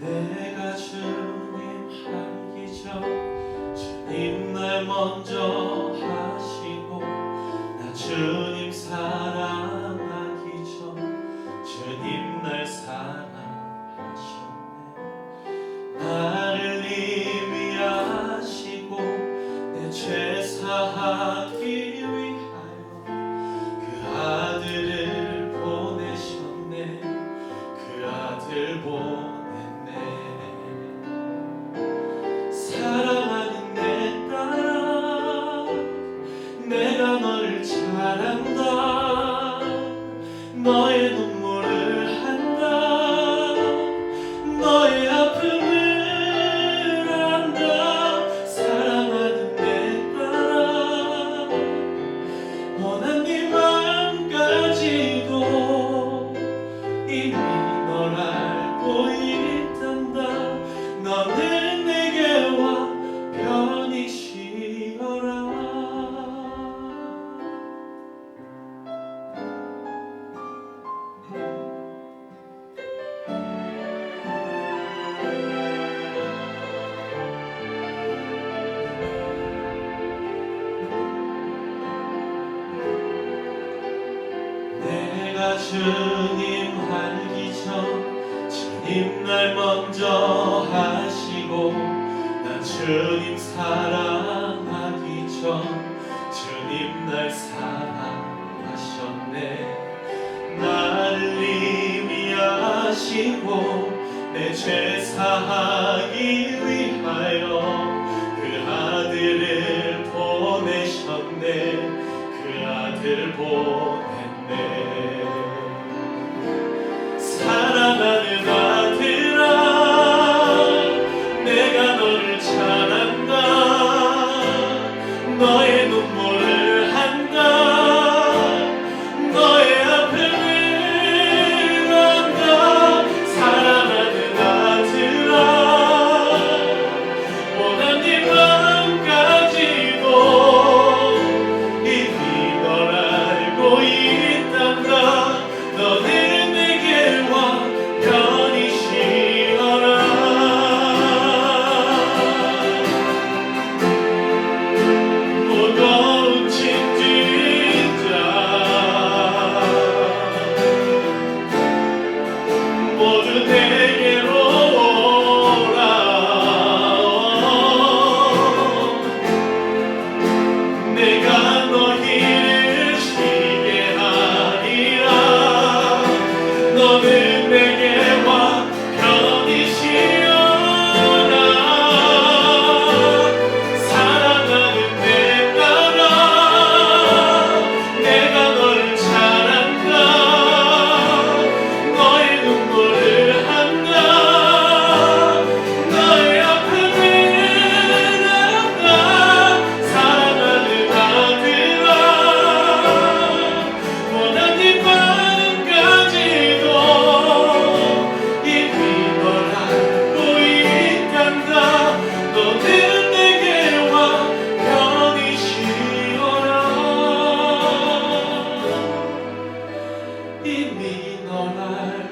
내가 주님 알기 전 주님 날 먼저 하시고 나 주님 사랑 너의 눈물을 한다. 너의 아픔을 안다. 사랑하는 내 딸아 원한 네 이미 주님 알기 전 주님 날 먼저 하시고 나 주님 사랑하기 전 주님 날 사랑하셨네. 나를 이미 아시고 내 죄 사하기 위하여 그 아들을 보내셨네. 그 아들 보냈 Yıl gelir বেদনার